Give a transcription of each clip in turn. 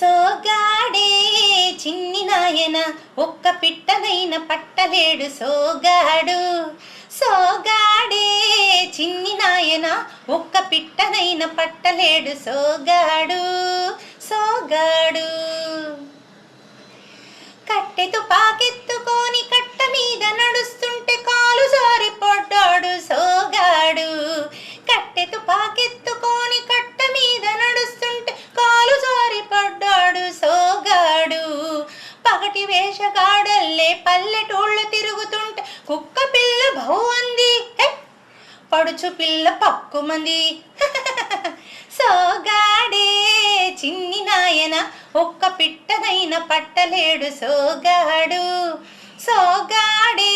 సోగాడే చిన్ని నాయన ఒక్క పిట్టనైన పట్టలేడు సోగాడు. సోగాడే చిన్ని నాయన ఒక్క పిట్టనైన పట్టలేడు సోగాడు. సోగాడు. కట్టెతో పాకెత్తుకొని కట్ట మీద నడుస్తుంటే కాలు పగటి వేషగాడల్లే పల్లెటూళ్ళు తిరుగుతుంటే కుక్క పిల్ల బహు అంది పడుచు పిల్ల పక్కుమంది. సోగాడే చిన్ని నాయన ఒక్క పిట్టనైన పట్టలేడు సోగాడు. సోగాడే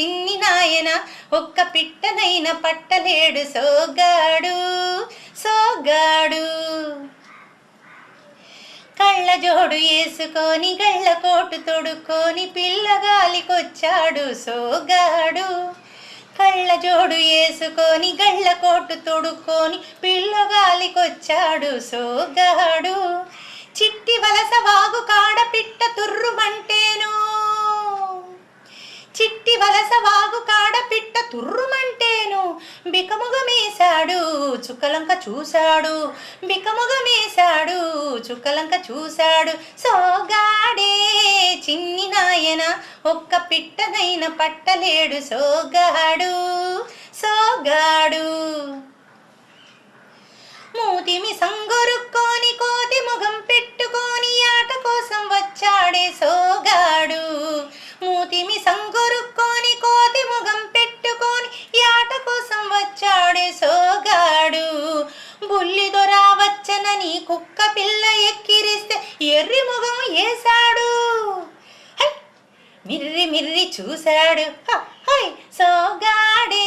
చిన్ని నాయన ఒక్క పిట్టనైన పట్టలేడు సోగాడు. సోగాడు. జోడు వేసుకొని గళ్ళ కోటు తొడుక్కొని పిల్లగాలికొచ్చాడు సోగాడు. కళ్ళ జోడు వేసుకొని గళ్ళ కోటు తొడుక్కొని పిల్లగాలికొచ్చాడు సోగాడు. చిట్టి వలస వాగు కాడ పిట్ట తుర్రుమంటేను. చిట్టి వలస వాగు కాడ పిట్ట తుర్రుమంటేను. బికముగమేశాడు చుక్కలంక చూశాడు బికముగమేశాడు చుక్కలంక చూశాడు. సోగాడే చిన్ని నాయన ఒక్క పిట్టనైన పట్టలేడు సోగాడు సోగాడు మూతిమి సంగొరుక్కొని కోతి ముఖం పెట్టుకొని ఆట కోసం వచ్చాడే సోగాడు మూతిమి సంగ రావచ్చనని కుక్క పిల్ల ఎక్కిరిస్తే ఎర్రి ముఖం వేశాడు మిర్రి మిర్రి చూశాడు. హ! హై! సోగాడే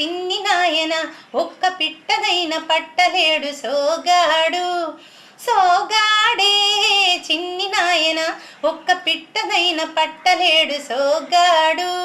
చిన్ని నాయన ఒక్క పిట్టనైన పట్టలేడు సోగాడు. సోగాడే చిన్ని నాయన ఒక్క పిట్టనైన పట్టలేడు సోగాడు.